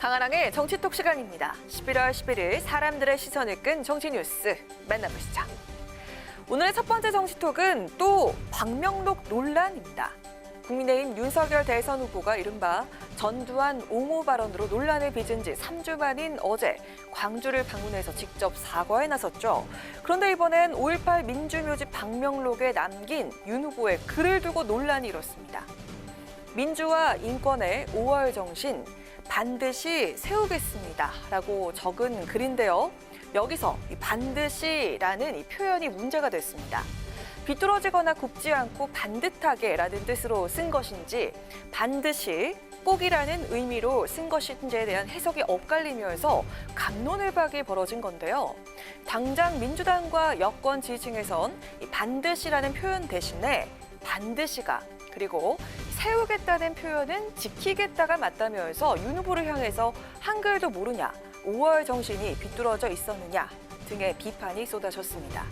강아랑의 정치톡 시간입니다. 11월 11일 사람들의 시선을 끈 정치 뉴스 만나보시죠. 오늘의 첫 번째 정치톡은 또 박명록 논란입니다. 국민의힘 윤석열 대선 후보가 이른바 전두환 옹호 발언으로 논란을 빚은 지 3주 만인 어제 광주를 방문해서 직접 사과에 나섰죠. 그런데 이번엔 5.18 민주묘지 박명록에 남긴 윤 후보의 글을 두고 논란이 일었습니다. 민주화 인권의 5월 정신 반드시 세우겠습니다. 라고 적은 글인데요. 여기서 이 반드시라는 이 표현이 문제가 됐습니다. 비뚤어지거나 굽지 않고 반듯하게 라는 뜻으로 쓴 것인지 반드시 꼭이라는 의미로 쓴 것인지에 대한 해석이 엇갈리면서 감론을박이 벌어진 건데요. 당장 민주당과 여권 지지층에선 이 반드시라는 표현 대신에 반드시가 그리고 세우겠다는 표현은 지키겠다가 맞다면서 윤 후보를 향해서 한글도 모르냐, 5월 정신이 비뚤어져 있었느냐 등의 비판이 쏟아졌습니다.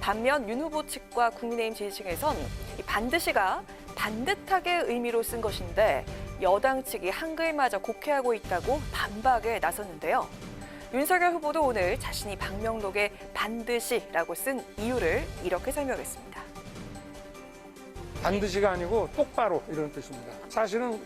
반면 윤 후보 측과 국민의힘 지지층에선 이 반드시가 반듯하게 의미로 쓴 것인데 여당 측이 한글마저 곡해하고 있다고 반박에 나섰는데요. 윤석열 후보도 오늘 자신이 박명록에 반드시라고 쓴 이유를 이렇게 설명했습니다. 반드시가 아니고 똑바로 이런 뜻입니다. 사실은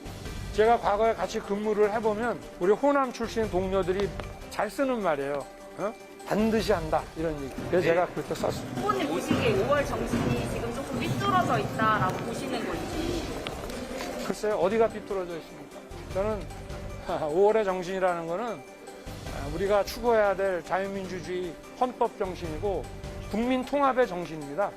제가 과거에 같이 근무를 해보면 우리 호남 출신 동료들이 잘 쓰는 말이에요. 어? 반드시 한다 이런 얘기. 그래서 제가 그렇게 썼습니다. 후보님 보시기에 5월 정신이 지금 조금 삐뚤어져 있다라고 보시는 건지 글쎄요 어디가 삐뚤어져 있습니까? 저는 5월의 정신이라는 거는 우리가 추구해야 될 자유민주주의 헌법 정신이고 국민 통합의 정신입니다.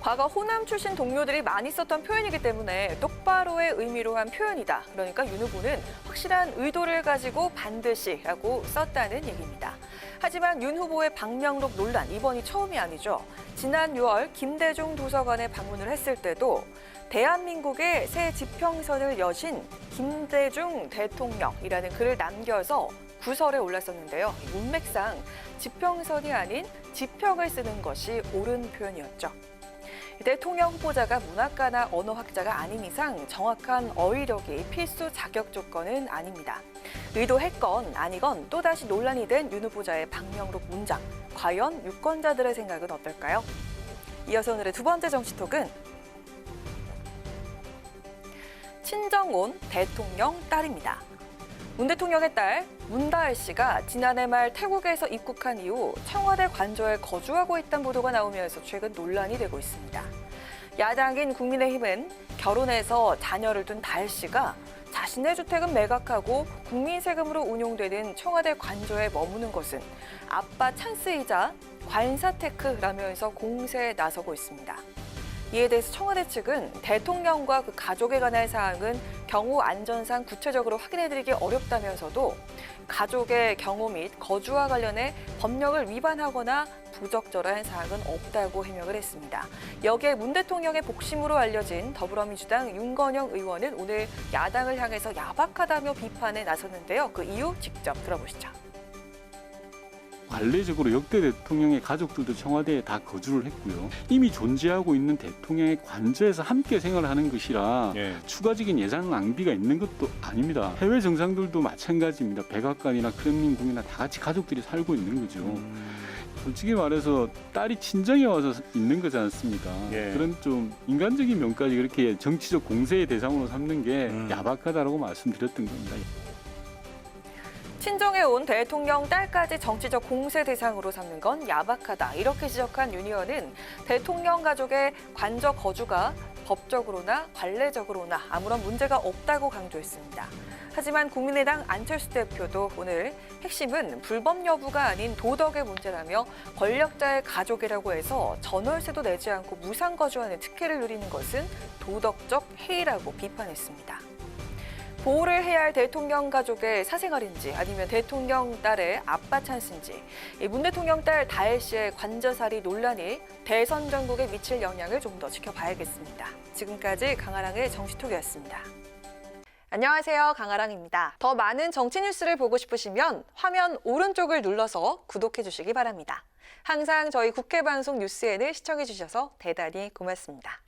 과거 호남 출신 동료들이 많이 썼던 표현이기 때문에 똑바로의 의미로 한 표현이다. 그러니까 윤 후보는 확실한 의도를 가지고 반드시라고 썼다는 얘기입니다. 하지만 윤 후보의 박명록 논란 이번이 처음이 아니죠. 지난 6월 김대중 도서관에 방문을 했을 때도 대한민국의 새 지평선을 여신 김대중 대통령이라는 글을 남겨서 구설에 올랐었는데요. 이 문맥상 지평선이 아닌 지평을 쓰는 것이 옳은 표현이었죠. 대통령 후보자가 문학가나 언어학자가 아닌 이상 정확한 어휘력이 필수 자격 조건은 아닙니다. 의도했건 아니건 또다시 논란이 된 윤 후보자의 박명록 문장. 과연 유권자들의 생각은 어떨까요? 이어서 오늘의 두 번째 정치톡은 친정온 대통령 딸입니다. 문 대통령의 딸 문다혜 씨가 지난해 말 태국에서 입국한 이후 청와대 관저에 거주하고 있다는 보도가 나오면서 최근 논란이 되고 있습니다. 야당인 국민의힘은 결혼해서 자녀를 둔 다혜 씨가 자신의 주택은 매각하고 국민 세금으로 운용되는 청와대 관저에 머무는 것은 아빠 찬스이자 관사테크라면서 공세에 나서고 있습니다. 이에 대해서 청와대 측은 대통령과 그 가족에 관한 사항은 경우 안전상 구체적으로 확인해드리기 어렵다면서도 가족의 경호 및 거주와 관련해 법령을 위반하거나 부적절한 사항은 없다고 해명을 했습니다. 여기에 문 대통령의 복심으로 알려진 더불어민주당 윤건영 의원은 오늘 야당을 향해서 야박하다며 비판에 나섰는데요. 그 이유 직접 들어보시죠. 관례적으로 역대 대통령의 가족들도 청와대에 다 거주를 했고요. 이미 존재하고 있는 대통령의 관저에서 함께 생활하는 것이라 예. 추가적인 예산 낭비가 있는 것도 아닙니다. 해외 정상들도 마찬가지입니다. 백악관이나 크렘린궁이나 다 같이 가족들이 살고 있는 거죠. 솔직히 말해서 딸이 친정에 와서 있는 거지 않습니까? 예. 그런 좀 인간적인 면까지 그렇게 정치적 공세의 대상으로 삼는 게 음. 야박하다라고 말씀드렸던 겁니다. 친정에 온 대통령 딸까지 정치적 공세 대상으로 삼는 건 야박하다. 이렇게 지적한 윤 의원은 대통령 가족의 관저 거주가 법적으로나 관례적으로나 아무런 문제가 없다고 강조했습니다. 하지만 국민의당 안철수 대표도 오늘 핵심은 불법 여부가 아닌 도덕의 문제라며 권력자의 가족이라고 해서 전월세도 내지 않고 무상 거주하는 특혜를 누리는 것은 도덕적 해이라고 비판했습니다. 보호를 해야 할 대통령 가족의 사생활인지 아니면 대통령 딸의 아빠 찬스인지 이문 대통령 딸 다혜 씨의 관저살이 논란이 대선 전국에 미칠 영향을 좀 더 지켜봐야겠습니다. 지금까지 강아랑의 정치톡이었습니다. 안녕하세요. 강아랑입니다. 더 많은 정치 뉴스를 보고 싶으시면 화면 오른쪽을 눌러서 구독해 주시기 바랍니다. 항상 저희 국회 방송 뉴스에는 시청해 주셔서 대단히 고맙습니다.